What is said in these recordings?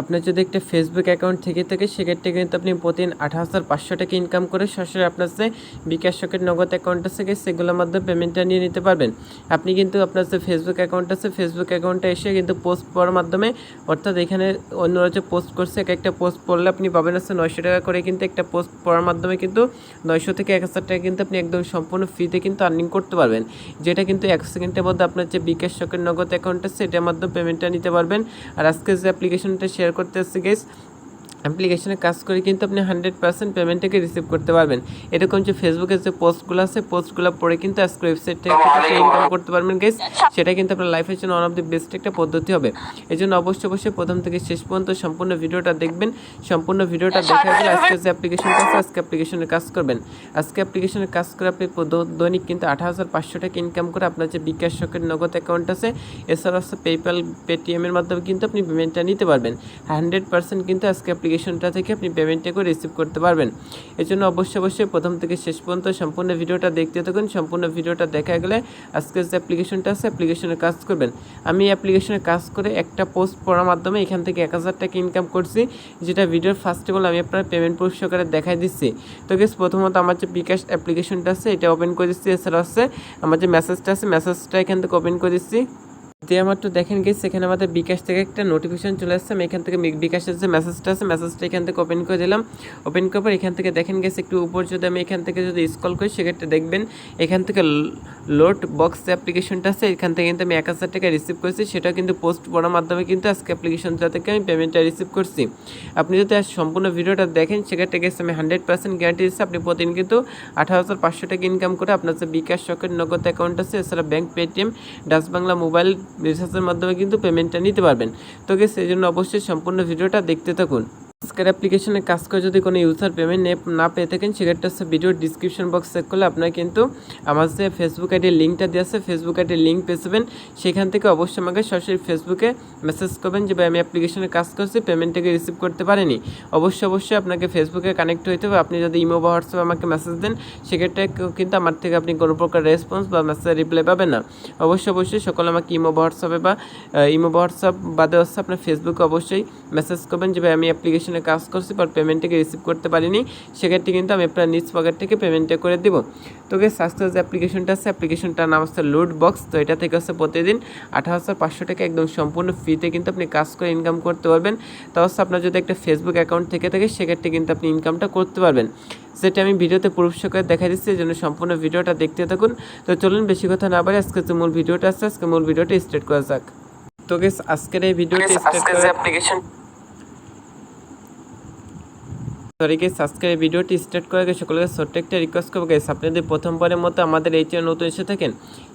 আপনার যদি একটা ফেসবুক অ্যাকাউন্ট থেকে থাকে, সেক্ষেত্রে কিন্তু আপনি প্রতিদিন আঠারো হাজার পাঁচশো টাকা ইনকাম করে সরাসরি আপনার যে বিকাশ শকের নগদ অ্যাকাউন্ট আছে সেগুলোর মাধ্যমে পেমেন্টটা নিয়ে নিতে পারবেন। আপনি কিন্তু আপনার যে ফেসবুক অ্যাকাউন্ট আছে ফেসবুক অ্যাকাউন্টে এসে কিন্তু পোস্ট পড়ার মাধ্যমে, অর্থাৎ এখানে অন্যরা যে পোস্ট করছে, এক একটা পোস্ট পড়লে আপনি পাবেন হচ্ছে নয়শো টাকা করে কিন্তু একটা পোস্ট পড়ার মাধ্যমে কিন্তু নয়শো থেকে এক হাজার টাকা কিন্তু আপনি একদম সম্পূর্ণ ফ্রিতে কিন্তু আর্নিং করতে পারবেন। যেটা কিন্তু এক সেকেন্ডের মধ্যে আপনার যে বিকাশ শকের নগদ অ্যাকাউন্ট আছে, সেটার মাধ্যমে পেমেন্টটা নিতে পারবেন। আর আজকে যে অ্যাপ্লিকেশনটা শেয়ার করতে আসছি গেস অ্যাপ্লিকেশনে কাজ করে কিন্তু আপনি হান্ড্রেড পার্সেন্ট পেমেন্টটাকে রিসিভ করতে পারবেন। এরকম যে ফেসবুকের যে পোস্টগুলো আছে পোস্টগুলো পড়ে কিন্তু আজকে ওয়েবসাইট থেকে ইনকাম করতে পারবেন গেস সেটা কিন্তু আপনার লাইফের জন্য ওয়ান অফ দি বেস্ট একটা পদ্ধতি হবে। এই জন্য অবশ্যই অবশ্যই প্রথম থেকে শেষ পর্যন্ত সম্পূর্ণ ভিডিওটা দেখবেন। সম্পূর্ণ ভিডিওটা দেখা গেলে আজকে যে অ্যাপ্লিকেশনটা আছে আজকে অ্যাপ্লিকেশনে কাজ করবেন। আজকে অ্যাপ্লিকেশনে কাজ করে আপনি দৈনিক কিন্তু আঠারো হাজার পাঁচশো টাকা ইনকাম করে আপনার যে বিকাশ শখের নগদ অ্যাকাউন্ট আছে এছাড়া আছে পেপ্যাল পেটিএমের মাধ্যমে কিন্তু আপনি পেমেন্টটা নিতে পারবেন। হান্ড্রেড পার্সেন্ট কিন্তু আজকে অ্যাপ্লিকেশনটা থেকে আপনি পেমেন্টটা করে রিসিভ করতে পারবেন। এই জন্য অবশ্যই অবশ্যই প্রথম থেকে শেষ পর্যন্ত সম্পূর্ণ ভিডিওটা দেখতে থাকুন। সম্পূর্ণ ভিডিওটা দেখা গেলে আজকে যে অ্যাপ্লিকেশনটা আছে অ্যাপ্লিকেশনে কাজ করবেন। আমি অ্যাপ্লিকেশনে কাজ করে একটা পোস্ট পড়ার মাধ্যমে এখান থেকে এক হাজার টাকা ইনকাম করছি, যেটা ভিডিওর ফার্স্ট অল আমি আপনার পেমেন্ট প্রুফ সহকারে দেখাই দিচ্ছি। তো গেস প্রথমত আমার যে বিকাশ অ্যাপ্লিকেশনটা আছে, এটা ওপেন করে দিচ্ছি এছাড়া আছে, আমার যে মেসেজটা আছে মেসেজটা এখান থেকে ওপেন করে দিচ্ছি। দিয়ে আমার তো দেখেন গেছে এখানে আমাদের বিকাশ থেকে একটা নোটিফিকেশন চলে আসছে। আমি এখান থেকে বিকাশের যে মেসেজটা আছে মেসেজটা এখান থেকে ওপেন করে দিলাম। ওপেন করার পর এখান থেকে দেখেন গেছে একটু উপর যদি আমি এখান থেকে যদি স্কল করি, সেক্ষেত্রে দেখবেন এখান থেকে লোড বক্স যে অ্যাপ্লিকেশনটা আছে, এখান থেকে কিন্তু আমি এক হাজার টাকা রিসিভ করেছি। সেটা কিন্তু পোস্ট পড়ার মাধ্যমে কিন্তু আজকে অ্যাপ্লিকেশনটা থেকে আমি পেমেন্টটা রিসিভ করছি। আপনি যদি সম্পূর্ণ ভিডিওটা দেখেন, সেক্ষেত্রে গেছে আমি হান্ড্রেড পার্সেন্ট গ্যারান্টি দিচ্ছি, আপনি প্রতিদিন কিন্তু আঠারো হাজার পাঁচশো টাকা ইনকাম করে আপনার যে বিকাশ শখের নগদ অ্যাকাউন্ট আছে, এছাড়া bank Paytm Dutch Bangla mobile রিচার্জের মাধ্যমে কিন্তু পেমেন্টটা নিতে পারবেন। তো সেই জন্য অবশ্যই সম্পূর্ণ ভিডিওটা দেখতে থাকুন। আজকের অ্যাপ্লিকেশনে কাজ করে যদি কোনো ইউজার পেমেন্ট না পেয়ে থাকেন, সেক্ষেত্রে হচ্ছে ভিডিওর ডিসক্রিপশন বক্স চেক করলে আপনার কিন্তু আমার যে ফেসবুক আইডির লিঙ্কটা দেওয়া আছে ফেসবুক আইডির লিঙ্ক পেয়ে যাবেন। সেখান থেকে অবশ্যই আমাকে সরাসরি ফেসবুকে মেসেজ করবেন যে, ভাই, আমি অ্যাপ্লিকেশনে কাজ করছি পেমেন্টটাকে রিসিভ করতে পারিনি। অবশ্যই অবশ্যই আপনাকে ফেসবুকে কানেক্ট হইতে হবে। আপনি যদি ইমো বা হোয়াটসঅ্যাপে আমাকে মেসেজ দেন, সেক্ষেত্রে কিন্তু আমার থেকে আপনি কোনো প্রকার রেসপন্স বা মেসেজ রিপ্লাই পাবেন না। অবশ্যই অবশ্যই সকলে আমাকে ইমো বা হোয়াটসঅ্যাপে বা ইমো বা হোয়াটসঅ্যাপ বাদে হচ্ছে আপনার ফেসবুকে অবশ্যই মেসেজ করবেন যে, ভাই, আমি অ্যাপ্লিকেশনে কাজ করছি বাট পেমেন্টটাকে রিসিভ করতে পারিনি। সেক্ষেত্রে কিন্তু আমি আপনার নিজ পকেট থেকে পেমেন্টটা করে দিব। তো গেস আজকে যে অ্যাপ্লিকেশনটা আছে অ্যাপ্লিকেশনটার নাম হচ্ছে লোড বক্স তো এটা থেকে হচ্ছে প্রতিদিন আঠারো হাজার পাঁচশো টাকা একদম সম্পূর্ণ ফ্রিতে কিন্তু আপনি কাজ করে ইনকাম করতে পারবেন। তা হচ্ছে আপনার যদি একটা ফেসবুক অ্যাকাউন্ট থেকে থাকে সেক্ষেত্রে কিন্তু আপনি ইনকামটা করতে পারবেন। সেটা আমি ভিডিওতে প্রুফ সহকারে দেখা দিচ্ছি এই জন্য সম্পূর্ণ ভিডিওটা দেখতে থাকুন। তো চলুন বেশি কথা না বাড়ি আজকে যে মূল ভিডিওটা আছে আজকে মূল ভিডিওটা স্টার্ট করা যাক। তো গেস আজকের এই ভিডিওটা স্টার্ট করা অ্যাপ্লিকেশন সরি এই ভিডিওটি স্টার্ট করে গেছে সকলকে ছোট্ট একটা রিকোয়েস্ট করব আপনি যদি প্রথমবারের মতো আমাদের এই চ্যানেল নতুন এসে থাকেন,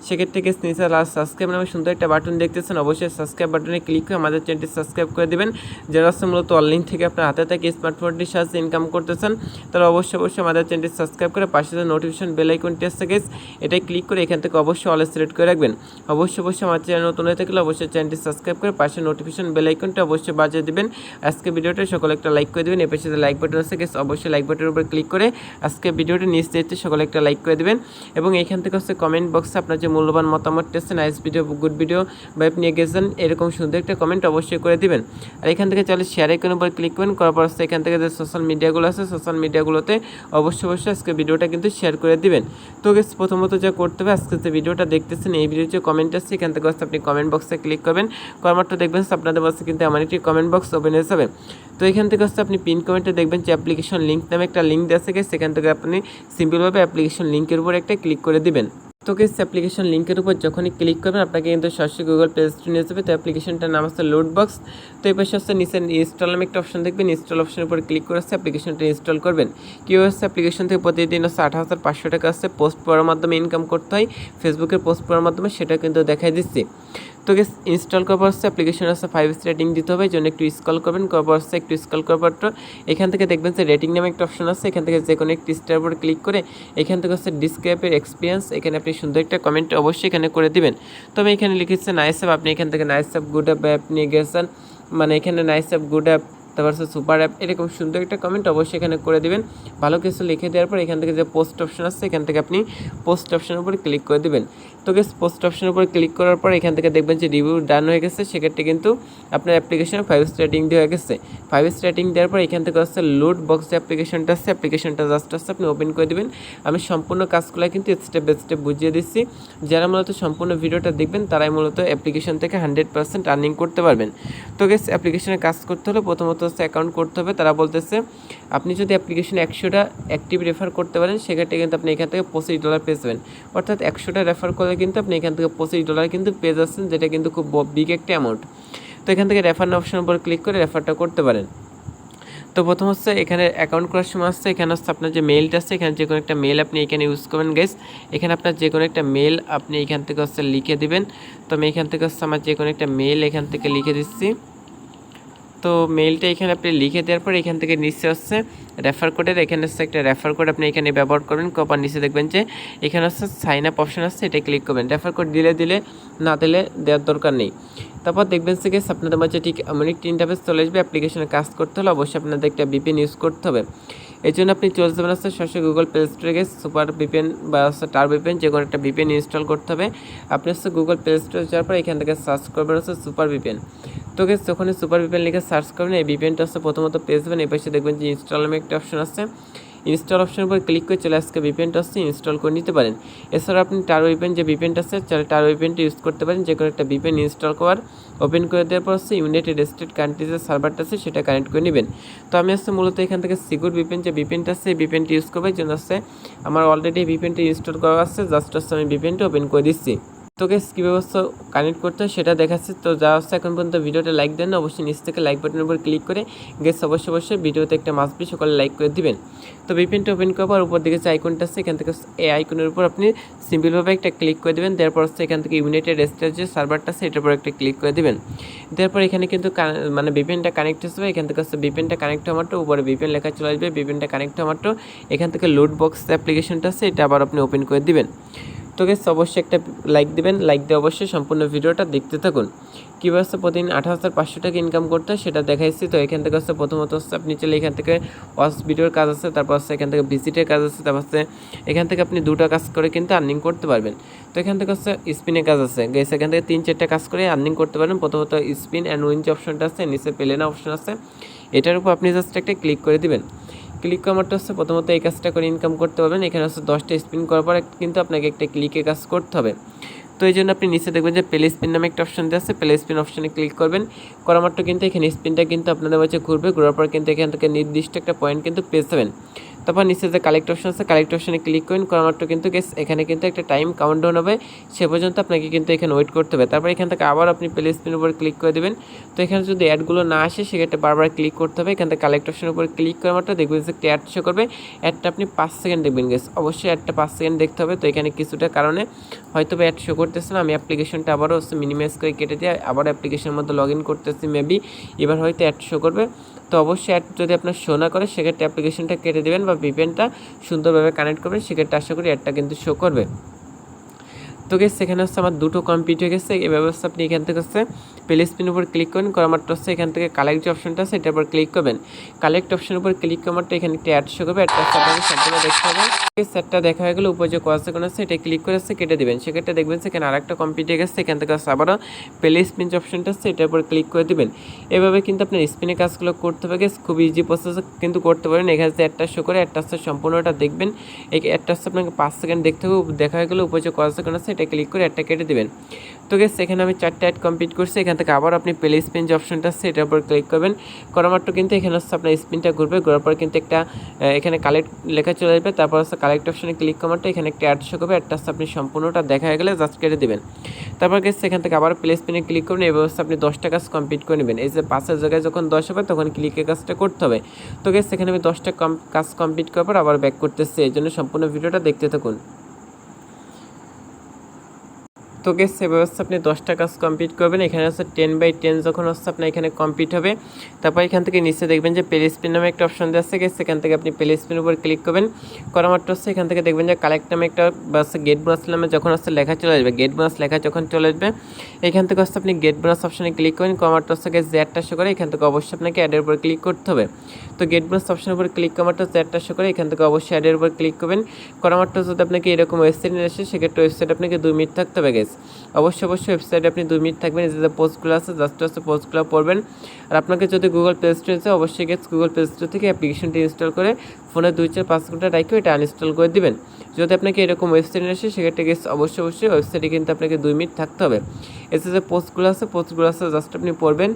সেক্ষেত্রে গেস নিচে লাস্ট সাবস্ক্রাইব নামে সুন্দর একটা বাটন দেখতেছেন। অবশ্যই সাবস্ক্রাইব বাটনে ক্লিক করে আমাদের চ্যানেলটি সাবস্ক্রাইব করে দেবেন। যারা হচ্ছে মূলত অনলাইন থেকে আপনার হাতে থেকে স্মার্টফোনটির সাহায্যে ইনকাম করতেছেন। তারা অবশ্যই অবশ্যই আমাদের চ্যানেলটি সাবস্ক্রাইব করে পাশে যে নোটিফিকেশন বেল আইকনটি আসছে গেস এটাই ক্লিক করে এখান থেকে অবশ্যই অল সিলেক্ট করে রাখবেন। অবশ্যই অবশ্যই আমার চ্যানেল নতুন হয়ে থাকলে অবশ্যই চ্যানেলটি সাবস্ক্রাইব করে পাশে নোটিফিকেশন বেল আইকনটা অবশ্যই বাজিয়ে দিবেন। আজকে ভিডিওটা সকলে একটা লাইক করে দেবেন। এর পাশে লাইক বাটন আছে গেস অবশ্যই লাইক বাটনের উপর ক্লিক করে আজকে ভিডিওটি নিচ দিতে সকলে একটা লাইক করে দেবেন। এবং এখান থেকে হচ্ছে কমেন্ট বক্সে আপনার যে মূল্যবান মতামত আছে নাইস ভিডিও গুড ভিডিও বা আপনি গেছেন, এরকম সুন্দর একটা কমেন্ট অবশ্যই করে দিবেন। আর এখান থেকে চলে শেয়ার আইকনের উপর ক্লিক করবেন, করার পর হচ্ছে এখান থেকে যে সোশ্যাল মিডিয়াগুলো আছে সোশ্যাল মিডিয়াগুলোতে অবশ্যই অবশ্যই আজকে ভিডিওটা কিন্তু শেয়ার করে দিবেন। তো গেস প্রথমত যা করতে হবে, আজকে যে ভিডিওটা দেখতেছেন, এই ভিডিওর যে কমেন্ট আছে এখান থেকে হচ্ছে আপনি কমেন্ট বক্সে ক্লিক করবেন। করার মাত্র দেখবেন আপনাদের পাশে কিন্তু আমার একটি কমেন্ট বক্স ওপেন হয়ে যাবে। তো এখান থেকে হচ্ছে আপনি পিন কমেন্টে দেখবেন যে অ্যাপ্লিকেশন লিঙ্ক নামে একটা লিঙ্ক দেওয়া থাকে। সেখান থেকে আপনি সিম্পলভাবে অ্যাপ্লিকেশন লিঙ্কের উপর একটা ক্লিক করে দিবেন। তো গেস অ্যাপ্লিকেশন লিঙ্কের উপর যখনই ক্লিক করবেন, আপনাকে কিন্তু সরাসরি গুগল প্লে স্টোরে নিয়ে যাবে। তো অ্যাপ্লিকেশনটার নাম হচ্ছে লোড বক্স তো এই পাশে হচ্ছে নিচে ইনস্টল নামে একটা অপশন দেখবেন। ইনস্টল অপশনের উপর ক্লিক করে হচ্ছে অ্যাপ্লিকেশনটা ইনস্টল করবেন। কী হচ্ছে অ্যাপ্লিকেশন থেকে প্রতিদিন হচ্ছে আট হাজার পাঁচশো টাকা হচ্ছে পোস্ট পড়ার মাধ্যমে ইনকাম করতে হয়। ফেসবুকের পোস্ট পড়ার মাধ্যমে সেটা কিন্তু দেখাই দিচ্ছি। তো গেস ইনস্টল করার পর অ্যাপ্লিকেশন হচ্ছে ফাইভ স্টার রেটিং দিতে হবে, এই জন্য একটু স্কল করবেন, করার পর একটু স্কল করার পর এখান থেকে দেখবেন যে রেটিং নামে একটা অপশন আছে, এখান থেকে যে কোনো একটি স্টার উপর ক্লিক করে এখান থেকে হচ্ছে ডিসক্রাইবের এক্সপিরিয়েন্স এখানে আপনি সুন্দর একটা কমেন্ট অবশ্যই এখানে করে দিবেন। তো আমি এখানে লিখেছি নাইস অ্যাপ আপনি এখান থেকে nice app good app app নিয়ে গেছেন। মানে এখানে নাইস অ্যাপ গুড অ্যাপ তারপর হচ্ছে সুপার অ্যাপ এরকম সুন্দর একটা কমেন্ট অবশ্যই এখানে করে দিবেন। ভালো কিছু লিখে দেওয়ার পর এখান থেকে যে পোস্ট অপশন আছে, এখান থেকে আপনি পোস্ট অপশনের উপর ক্লিক করে দিবেন। তো গেস পোস্ট অপশনের উপর ক্লিক করার পর এখান থেকে দেখবেন যে রিভিউ ডান হয়ে গেছে। সেক্ষেত্রে কিন্তু আপনার অ্যাপ্লিকেশনে ফাইভ স্টার রেটিং দেওয়া গেছে। ফাইভ স্টার রেটিং দেওয়ার পর এখান থেকে হচ্ছে লোড বক্স যে অ্যাপ্লিকেশনটা আছে অ্যাপ্লিকেশনটা জাস্ট আছে আপনি ওপেন করে দেবেন। আমি সম্পূর্ণ কাজগুলো কিন্তু স্টেপ বাই স্টেপ বুঝিয়ে দিচ্ছি। যারা মূলত সম্পূর্ণ ভিডিওটা দেখবেন, তারাই মূলত অ্যাপ্লিকেশন থেকে হান্ড্রেড পার্সেন্ট আর্নিং করতে পারবেন। তো গেস অ্যাপ্লিকেশনে কাজ করতে হলে প্রথমত হচ্ছে অ্যাকাউন্ট করতে হবে। তারা বলতেছে, আপনি যদি অ্যাপ্লিকেশনে একশোটা অ্যাক্টিভ রেফার করতে পারেন, সেক্ষেত্রে কিন্তু আপনি এখান থেকে পঁচিশ ডলার পেয়ে যাবেন। অর্থাৎ একশোটা রেফার করলে কিন্তু আপনি এখান থেকে পঁচিশ ডলার কিন্তু পেয়ে যাচ্ছেন, যেটা কিন্তু খুব বিগ একটা অ্যামাউন্ট তো এখান থেকে রেফার অপশান উপর ক্লিক করে রেফারটা করতে পারেন। তো প্রথম হচ্ছে এখানে অ্যাকাউন্ট করার সময় আসছে, এখানে হচ্ছে আপনার যে মেলটা আছে, এখানে যে কোনো একটা মেল আপনি এখানে ইউজ করবেন গেস এখানে আপনার যে কোনো একটা মেল আপনি এখান থেকে হচ্ছে লিখে দিবেন। তো আমি এখান থেকে হচ্ছে আমার যে কোনো একটা মেল এখান থেকে লিখে দিচ্ছি। তো মেইলটা এখানে আপনি লিখে দেওয়ার পর এখান থেকে নিচে হচ্ছে রেফার কোডের এখানে হচ্ছে একটা রেফার কোড আপনি এখানে ব্যবহার করবেন। কপার নিচে দেখবেন যে এখানে হচ্ছে সাইন আপ অপশান আসছে এটা ক্লিক করবেন। রেফার কোড দিলে দিলে না দিলে দেওয়ার দরকার নেই। তারপর দেখবেন সে গেছে আপনাদের মাঝে ঠিক এমন একটি ইন্টারফেস চলে আসবে। অ্যাপ্লিকেশনে কাজ করতে হলে অবশ্যই আপনাদের একটা বিপিএন ইউজ করতে হবে। এই জন্য আপনি চলে যাবেন হচ্ছে সরাসরি গুগল প্লে স্টোরে গিয়ে সুপার বিপিএন বা হচ্ছে টার বিপিএন যে কোনো একটা বিপিএন ইনস্টল করতে হবে। আপনি হচ্ছে গুগল প্লে স্টোরে যাওয়ার পর এখান থেকে সার্চ করবেন হচ্ছে সুপার বিপিএন তো গেছে ওখানে সুপার বিপিএন লিখে সার্চ করবেন, এই বিপিএনটা হচ্ছে প্রথমত পেয়ে যাবেন। এই পাশে দেখবেন যে ইনস্টল নামে একটা অপশন আছে। ইনস্টল অপশনের উপর ক্লিক করে চলে আজকে ভিপিএনটা হচ্ছে ইনস্টল করে নিতে পারেন। এছাড়া আপনি টার ভিপিএন যে ভিপিএনটা আছে টার ভিপিএনটা ইউজ করতে পারেন। যে কোনো একটা ভিপিএন ইনস্টল করার ওপেন করে দেওয়ার পর হচ্ছে ইউনাইটেড স্টেট কান্ট্রিজের সার্ভারটা আছে, সেটা কানেক্ট করে নেবেন। তো আমি হচ্ছে মূলত এখান থেকে সিকিউর ভিপিএন যে ভিপিএনটা আছে ভিপিএনটা ইউজ করব এই জন্য হচ্ছে আমার অলরেডি ভিপিএনটা ইনস্টল করা আছে। জাস্ট হচ্ছে আমি ভিপিএনটা ওপেন করে দিচ্ছি। তোকে কী ব্যবস্থা কানেক্ট করতে হয় সেটা দেখাচ্ছে। তো যা হচ্ছে এখন পর্যন্ত ভিডিওটা লাইক দেন অবশ্যই নিচ থেকে লাইক বাটনের উপর ক্লিক করে গেস অবশ্যই অবশ্যই ভিডিওতে একটা মাস্ট বি সকলে লাইক করে দিবেন। তো ভিপিএনটা ওপেন করার পর উপর দিকে যে আইকনটা আছে, এখান থেকে এই আইকনের উপর আপনি সিম্পলভাবে একটা ক্লিক করে দেবেন। তারপর হচ্ছে এখান থেকে ইউনাইটেড স্টেট যে সার্ভারটা আছে, এটার উপর একটা ক্লিক করে দিবেন। তারপর এখানে কিন্তু মানে ভিপিএনটা কানেক্ট হবে এখান থেকে হচ্ছে ভিপিএনটা কানেক্ট হওয়া মাত্র উপরে ভিপিএন লেখা চলে আসবে। ভিপিএনটা কানেক্ট হওয়া মাত্র এখান থেকে লোড বক্স অ্যাপ্লিকেশনটা আছে, এটা আবার আপনি ওপেন করে দিবেন। তো গেস অবশ্যই একটা লাইক দেবেন। লাইক দিয়ে অবশ্যই সম্পূর্ণ ভিডিওটা দেখতে থাকুন। কীভাবে হচ্ছে প্রতিদিন আঠাশ হাজার পাঁচশো টাকা ইনকাম করতে হয় সেটা দেখাইছি। তো এখান থেকে হচ্ছে প্রথমত হচ্ছে আপনি চলে এখান থেকে ওয়াশ ভিডিওর কাজ আছে, তারপর হচ্ছে এখান থেকে ভিজিটের কাজ আছে, তারপর হচ্ছে এখান থেকে আপনি দুটো কাজ করে কিন্তু আর্নিং করতে পারবেন। তো এখান থেকে হচ্ছে স্পিনের কাজ আছে। গেস এখান থেকে তিন চারটা কাজ করে আর্নিং করতে পারবেন। প্রথমত স্পিন অ্যান্ড উইঞ্চ অপশনটা আছে, নিচে প্লেনা অপশন আছে। এটার উপর আপনি জাস্ট একটা ক্লিক করে দিবেন। ক্লিক করারটা হচ্ছে প্রথমত এই কাজটা করে ইনকাম করতে পারবেন। এখানে হচ্ছে দশটা স্পিন করার পর কিন্তু আপনাকে একটা ক্লিকে কাজ করতে হবে। তো এই জন্য আপনি নিচে দেখবেন যে প্লে স্পিন নামে একটা অপশন দেওয়া আছে। প্লে স্পিন অপশানে ক্লিক করবেন। করার মাত্র কিন্তু এখানে স্পিনটা কিন্তু আপনাদের কাছে ঘুরবে। ঘোরার পর কিন্তু এখান থেকে নির্দিষ্ট একটা পয়েন্ট কিন্তু পেয়ে যাবেন। তারপর নিচে যে কালেক্ট অপশন আছে কালেক্ট অপশনে ক্লিক করেন করা মাত্র কিন্তু এখানে কিন্তু একটা টাইম কাউন্টডাউন হবে। সে পর্যন্ত আপনাকে কিন্তু এখানে ওয়েট করতে হবে। তারপর এখান থেকে আবার আপনি প্লে স্পিনের উপর ক্লিক করে দেবেন। তো এখানে যদি অ্যাডগুলো না আসে, সেক্ষেত্রে বারবার ক্লিক করতে হবে। এখান থেকে কালেক্ট অপশনের উপর ক্লিক করা মাত্র দেখবেন যে একটা অ্যাড শো করবে। অ্যাডটা আপনি পাঁচ সেকেন্ড দেখবেন গেস অবশ্যই অ্যাডটা পাঁচ সেকেন্ড দেখতে হবে। তো এখানে কিছুটা কারণে হয়তো বা অ্যাড শো করতেছে না। আমি অ্যাপ্লিকেশনটা আবারও মিনিমাইজ করে কেটে দিয়ে আবার অ্যাপ্লিকেশনের মধ্যে লগ ইন করতেছি মেবি এবার হয়তো অ্যাড শো করবে। তো অবশ্যই অ্যাড যদি আপনার শো না করে, সেক্ষেত্রে অ্যাপ্লিকেশনটা কেটে দেবেন বা ভিপিএনটা সুন্দরভাবে কানেক্ট করবেন, সেক্ষেত্রে আশা করি অ্যাডটা কিন্তু শো করবে। তো গেছে সেখানে হচ্ছে আমার দুটো কমপ্লিট হয়ে গেছে। এই ব্যবস্থা আপনি এখান থেকে হচ্ছে প্লে স্পিন উপর ক্লিক করেন। করা মাত্র হচ্ছে এখান থেকে কালেক্ট যে অপশনটা আছে এটার উপর ক্লিক করবেন। কালেক্ট অপশনের উপর ক্লিক করা মাত্র এখানে একটা অ্যাড শো করবে। অ্যাডটা সম্পূর্ণ দেখতে হবে। সেটটা দেখা হয়ে গেলে, উপর যে কোয়াস কোন আছে, এটা ক্লিক করে আছে কেটে দেবেন। সেক্ষেত্রে দেখবেন সেখানে আরেকটা কমপ্লিট হয়ে গেছে, এখান থেকে হচ্ছে আবারও প্লে স্পিন যে অপশনটা আছে এটার উপর ক্লিক করে দেবেন। এভাবে কিন্তু আপনার স্পিনে কাজগুলো করতে হবে গেছে খুব ইজি প্রসেস কিন্তু করতে পারেন। এখানে যে একটা শো করে হচ্ছে সম্পূর্ণটা দেখবেন। এই হচ্ছে আপনাকে পাঁচ সেকেন্ড দেখতে হবে। দেখা হয়ে গেলে, উপর যে কোয়াস কোন আছে এটা ক্লিক করে একটা কেটে দেবেন। তো গেস এখানে আমি চারটে অ্যাড কমপ্লিট করছি। এখান থেকে আবার আপনি প্লে স্পিন যে অপশনটা আছে, এটার উপর ক্লিক করবেন। করা মাত্র কিন্তু এখানে হচ্ছে আপনার স্পিনটা ঘুরবে। ঘোরার পর কিন্তু একটা এখানে কালেক্ট লেখা চলে আসবে। তারপর হচ্ছে কালেক্ট অপশনে ক্লিক করা মাত্র এখানে একটা অ্যাড শো করবে। অ্যাডটা হচ্ছে আপনি সম্পূর্ণটা দেখা হয়ে গেলে জাস্ট কেটে দেবেন। তারপর গেছে এখান থেকে আবার প্লে স্পিনে ক্লিক করবেন। এই ব্যবস্থা আপনি দশটা কাজ কমপ্লিট করে নেবেন। এই যে পাঁচের জায়গায় যখন দশ হবে, তখন ক্লিকের কাজটা করতে হবে। তো গেছে এখানে আমি দশটা কাজ কমপ্লিট করার পর আবার ব্যাক করতেছি। এই জন্য সম্পূর্ণ ভিডিওটা দেখতে থাকুন। তো সেভাবে হচ্ছে আপনি দশটা কাজ কমপ্লিট করবেন। এখানে হচ্ছে টেন বাই টেন যখন হচ্ছে আপনার এখানে কমপ্লিট হবে, তারপর এখান থেকে নিচে দেখবেন যে প্লে স্পিন নামে একটা অপশন দেওয়া আছে সেখান থেকে আপনি প্লে স্পিনের উপর ক্লিক করবেন। করা মাত্র হচ্ছে এখান থেকে দেখবেন যে কালেক্ট নামে একটা বা হচ্ছে গেট বোনাস নামে যখন হচ্ছে লেখা চলে আসবে গেট বোনাস লেখা যখন চলে আসবে, এখান থেকে হচ্ছে আপনি গেট বোনাস অপশনে ক্লিক করেন করা মাত্র হচ্ছে গেস জ্যাডটা শো করে এখান থেকে অবশ্যই আপনাকে অ্যাডের উপর ক্লিক করতে হবে। তো গেট বোনাস অপশনের উপর ক্লিক করা মাত্র জ্যাডটা শো করে এখান থেকে অবশ্যই অ্যাডের উপর ক্লিক করবেন। করা মাত্র যদি আপনাকে এরকম ওয়েবসাইট নিয়ে আসে, সেক্ষেত্রে ওয়েবসাইট আপনাকে দুই মিনিট থাকতে হবে গেস অবশ্যই অবশ্যই ওয়েবসাইটে আপনি দুই মিনিট থাকবেন যে পোস্টগুলো আছে জাস্ট হচ্ছে পোস্টগুলো পড়বেন। আর আপনাকে যদি গুগল প্লে স্টোর আছে অবশ্যই গেছে গুগল প্লে স্টোর থেকে অ্যাপ্লিকেশনটি ইনস্টল করে ফোনে দুই চার পাঁচ ঘণ্টা রাখে এটা আনইনস্টল করে দিবেন। যদি আপনাকে এরকম ওয়েবসাইট আসে, সেক্ষেত্রে গেছে অবশ্যই অবশ্যই ওয়েবসাইটে কিন্তু আপনাকে দুই মিনিট থাকতে হবে। এসে যে পোস্টগুলো আছে পোস্টগুলো আছে জাস্ট আপনি পড়বেন।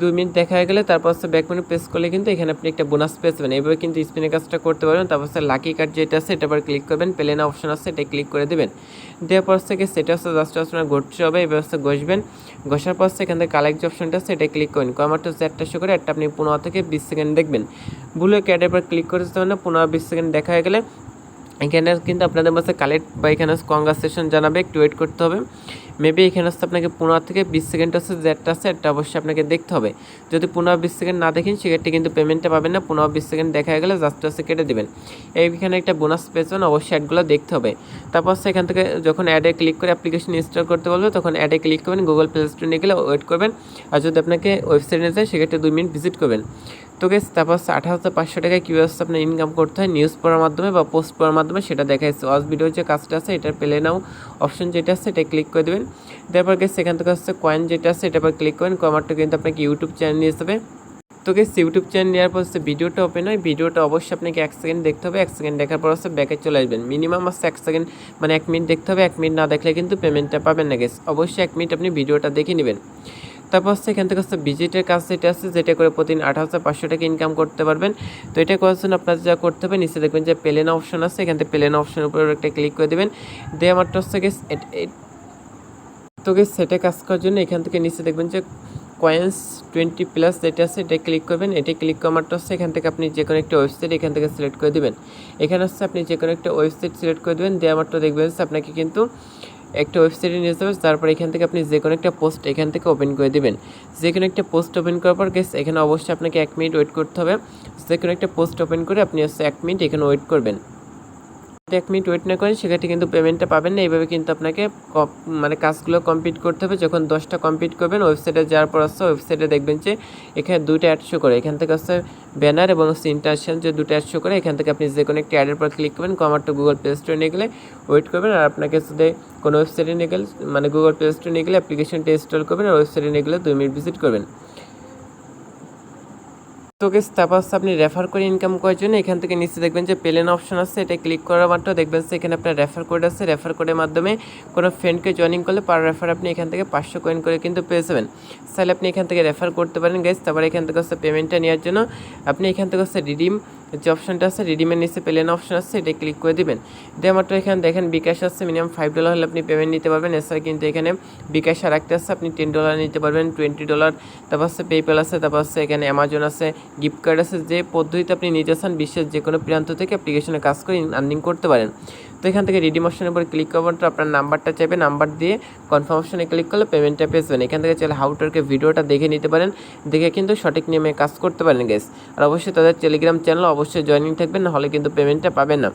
দুই মিনিট দেখা হয়ে গেলে তারপর হচ্ছে ব্যাক মেনু প্রেস করলে কিন্তু এখানে আপনি একটা বোনাস পেয়ে যাবেন। এইভাবে কিন্তু স্পিনের কাজটা করতে পারবেন। তারপর হচ্ছে লাকি কার্ড যেটা আছে এটা পর ক্লিক করবেন। প্লেন অপশন আছে, এটা ক্লিক করে দেবেন। দেওয়ার পর থেকে সেটা হচ্ছে জাস্ট আপনার ঘটতে হবে এই ব্যবস্থা ঘষবেন। ঘষার পর এখান থেকে কালেক্ট যে অপশনটা আছে, এটা ক্লিক করেন কমাটো চারটা শো করে, একটা আপনি পনেরো থেকে বিশ সেকেন্ড দেখবেন। ভুলে ক্যাডের পর ক্লিক করে দিতে না, পনেরো বিশ সেকেন্ড দেখা হয়ে গেলে। এখানে কিন্তু আপনাদের কাছে কালেক্ট বা এখানে কংগ্রাসেশন জানাবে, একটু ওয়েট করতে হবে। মেবি এখানে আসতে আপনাকে পনেরো থেকে বিশ সেকেন্ড হচ্ছে যেটা আছে এটা অবশ্যই আপনাকে দেখতে হবে। যদি পনেরো বিশ সেকেন্ড না দেখেন, সেক্ষেত্রে কিন্তু পেমেন্টটা পাবেন না। পনেরো বিশ সেকেন্ড দেখা গেলে জাস্ট হচ্ছে কেটে দেবেন। এইখানে একটা বোনাস পেয়েছেন অবশ্যই অ্যাডগুলো দেখতে হবে। তারপর এখান থেকে যখন অ্যাডে ক্লিক করে অ্যাপ্লিকেশন ইনস্টল করতে বলবে, তখন অ্যাডে ক্লিক করবেন গুগল প্লে স্টোরে নিয়ে গেলে ওয়েট করবেন। আর যদি আপনাকে ওয়েবসাইটে যায়, সেক্ষেত্রে দুই মিনিট ভিজিট করবেন। তো গেস তারপর আঠারো হাজার পাঁচশো টাকায় কীভাবে আপনার ইনকাম করতে হয় নিউজ পড়ার মাধ্যমে বা পোস্ট পড়ার মাধ্যমে, সেটা দেখাচ্ছে ওয়াজ ভিডিওর যে কাজটা আছে, এটার পেলে নাও অপশন যেটা আছে এটা ক্লিক করে দেবেন। তারপর গেস সেখান থেকে হচ্ছে কয়েন যেটা আছে, এটা পর ক্লিক করেন। কমারটা কিন্তু আপনাকে ইউটিউব চ্যানেল নিয়ে যাবে। তো গেস ইউটিউব চ্যানেল নেওয়ার পর হচ্ছে ভিডিওটা ওপেন হয়। ভিডিওটা অবশ্যই আপনাকে এক সেকেন্ড দেখতে হবে। এক সেকেন্ড দেখার পর হচ্ছে ব্যাকে চলে আসবেন। মিনিমাম হচ্ছে এক সেকেন্ড মানে এক মিনিট দেখতে হবে। এক মিনিট না দেখলে কিন্তু পেমেন্টটা পাবেন না গেস অবশ্যই এক মিনিট আপনি ভিডিওটা দেখে নেবেন। তারপর হচ্ছে এখান থেকে হচ্ছে ভিজিটের কাজ যেটা আছে, যেটা করে প্রতিদিন আট হাজার পাঁচশো টাকা ইনকাম করতে পারবেন। তো এটা করার জন্য আপনার যা করতে হবে, নিচে দেখবেন যে প্লেন অপশন আছে। এখান থেকে প্লেন অপশনের উপর একটা ক্লিক করে দেবেন। দেওয়া মাত্র হচ্ছে তো গেস সেটা কাজ করার জন্য এখান থেকে নিচে দেখবেন যে কয়েন্স টোয়েন্টি প্লাস যেটা আছে, এটা ক্লিক করবেন। এটা ক্লিক করা মাত্র হচ্ছে এখান থেকে আপনি যে কোনো একটা ওয়েবসাইট এখান থেকে সিলেক্ট করে দেবেন। এখানে হচ্ছে আপনি যে কোনো একটা ওয়েবসাইট সিলেক্ট করে দেবেন দেওয়া মাত্র দেখবেন আপনাকে কিন্তু একটা ওয়েবসাইটে নিয়ে যাবে, তারপর এখান থেকে আপনি যে কোনো একটা পোস্ট এখান থেকে ওপেন করে দেবেন। যে কোনো একটা পোস্ট ওপেন করার পর গেস এখানে অবশ্যই আপনাকে এক মিনিট ওয়েট করতে হবে। যে কোনো একটা পোস্ট ওপেন করে আপনি হচ্ছে এক মিনিট এখানে ওয়েট করবেন। এক মিনিট ওয়েট না করেন, সেক্ষেত্রে কিন্তু পেমেন্টটা পাবেন না। এইভাবে কিন্তু আপনাকে মানে কাজগুলো কমপ্লিট করতে হবে। যখন দশটা কমপ্লিট করবেন ওয়েবসাইটে যাওয়ার পর আসছে ওয়েবসাইটে দেখবেন যে এখানে দুইটা অ্যাড শো করে। এখান থেকে আসছে ব্যানার এবং হচ্ছে ইন্টারশন যে দুটো অ্যাড শো করে, এখান থেকে আপনি যে কোনো একটি অ্যাডের পর ক্লিক করবেন। কমারটা গুগল প্লে স্টোরে নিয়ে গেলে ওয়েট করবেন। আর আপনাকে শুধু কোনো ওয়েবসাইটে নিয়ে গেলে মানে গুগল প্লে স্টোরে নিয়ে গেলে অ্যাপ্লিকেশনটা ইনস্টল করবেন। আর ওয়েবসাইটে নিয়ে গেলে দুই মিনিট ভিজিট করবেন। গেস তারপর আপনি রেফার করে ইনকাম করার জন্য এখান থেকে নিচে দেখবেন যে প্লেন অপশন আছে, এটা ক্লিক করার মাত্র দেখবেন যে এখানে আপনার রেফার কোড আছে রেফার কোডের মাধ্যমে কোনো ফ্রেন্ডকে জয়েনিং করলে পার রেফার আপনি এখান থেকে পাঁচশো কয়েন করে কিন্তু পেয়ে যাবেন। তাহলে আপনি এখান থেকে রেফার করতে পারেন গেস তারপর এখান থেকে হচ্ছে পেমেন্টটা নেওয়ার জন্য। আপনি এখান থেকে হচ্ছে রিডিম যে অপশনটা আছে রেডিমেড নিচে প্লেন অপশন আছে এটা ক্লিক করে দেবেন। দেওয়া মাত্র এখানে দেখেন বিকাশ আছে মিনিমাম ফাইভ ডলার হলে আপনি পেমেন্ট নিতে পারবেন। এছাড়া কিন্তু এখানে বিকাশ আর একটা আছে, আপনি টেন ডলার নিতে পারবেন টোয়েন্টি ডলার তারপর আছে পেপ্যাল আছে, তারপর আছে এখানে অ্যামাজন আছে গিফট কার্ড আছে। যে পদ্ধতিতে আপনি নিতে চান, বিশ্বের যে কোনো প্রান্ত থেকে অ্যাপ্লিকেশনে কাজ করে আর্নিং করতে পারেন। তো এখান থেকে রিডিম অপশনের উপর ক্লিক করবেন, তো আপনার নাম্বারটা চাইবে নাম্বার দিয়ে কনফার্ম অপশনে ক্লিক করলে পেমেন্টটা পেয়ে যাবেন। এখান থেকে চাইলে হাউটারকে ভিডিওটা দেখে নিতে পারেন, দেখে কিন্তু সঠিক নিয়মে কাজ করতে পারেন গেস আর অবশ্যই তাদের টেলিগ্রাম চ্যানেল অবশ্যই জয়েনিং থাকবেন, নাহলে কিন্তু পেমেন্টটা পাবেন না।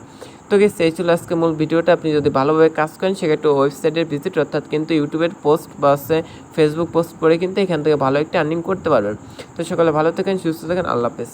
তো গেস এই ছিল আজকে মূল ভিডিওটা। আপনি যদি ভালোভাবে কাজ করেন, সেক্ষেত্রে ওয়েবসাইটের ভিজিট অর্থাৎ কিন্তু ইউটিউবের পোস্ট বা ফেসবুক পোস্ট করে কিন্তু এখান থেকে ভালো একটা আর্নিং করতে পারবেন। তো সকালে ভালো থাকেন, সুস্থ থাকেন, আল্লাহ হাফেজ।